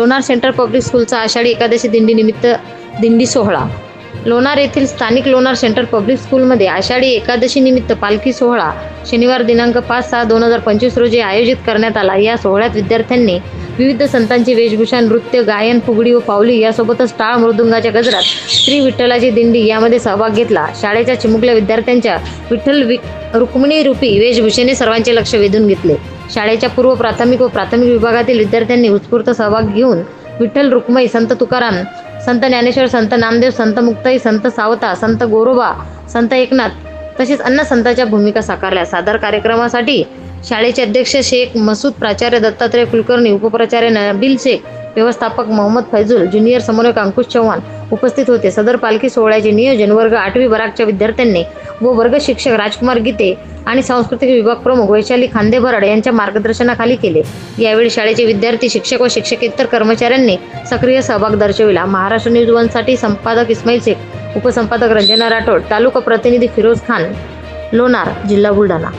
Lonar central public स्कूलचा आषाढी एकादशी दिंडीनिमित्त दिंडी सोहळा. लोणार येथील स्थानिक लोणार सेंट्रल पब्लिक स्कूलमध्ये आषाढी एकादशी निमित्त पालखी सोहळा शनिवार दिनांक पाच सहा दोन हजार पंचवीस रोजी आयोजित करण्यात आला. या सोहळ्यात विद्यार्थ्यांनी विविध संतांची वेशभूषा नृत्य गायन फुगडी व पावली यासोबतच टाळ मृदुंगाच्या गजरात श्री विठ्ठलाची दिंडी यामध्ये सहभाग घेतला. शाळेच्या चिमुकल्या विद्यार्थ्यांच्या विठ्ठल वि रुक्मिणी रूपी वेशभूषेने सर्वांचे लक्ष वेधून घेतले. शाळेच्या पूर्व प्राथमिक व प्राथमिक विभागातील विद्यार्थ्यांनी उत्स्फूर्त सहभाग घेऊन विठ्ठल रुक्मई संत तुकाराम संत ज्ञानेश्वर संत नामदेव संत मुक्ताई संत सावता संत गोरोबा संत एकनाथ तसेच अन्न संतांच्या भूमिका साकारल्या. सादर कार्यक्रमासाठी शाळेचे अध्यक्ष शेख मसूद प्राचार्य दत्तात्रय कुलकर्णी उपप्राचार्य नबील शेख व्यवस्थापक मोहम्मद फैजुल ज्युनियर समन्वयक अंकुश चव्हाण उपस्थित होते. सदर पालखी सोहळ्याचे नियोजन वर्ग आठवी बराकच्या विद्यार्थ्यांनी व वर्ग शिक्षक राजकुमार गीते आणि सांस्कृतिक विभाग प्रमुख वैशाली खांदेभरड यांच्या मार्गदर्शनाखाली केले. यावेळी शाळेचे विद्यार्थी शिक्षक व शिक्षकेतर कर्मचाऱ्यांनी सक्रिय सहभाग दर्शविला. महाराष्ट्र न्यूज वनसाठी संपादक इस्माईल शेख उपसंपादक रंजना राठोड तालुका प्रतिनिधी फिरोज खान लोणार जिल्हा बुलढाणा.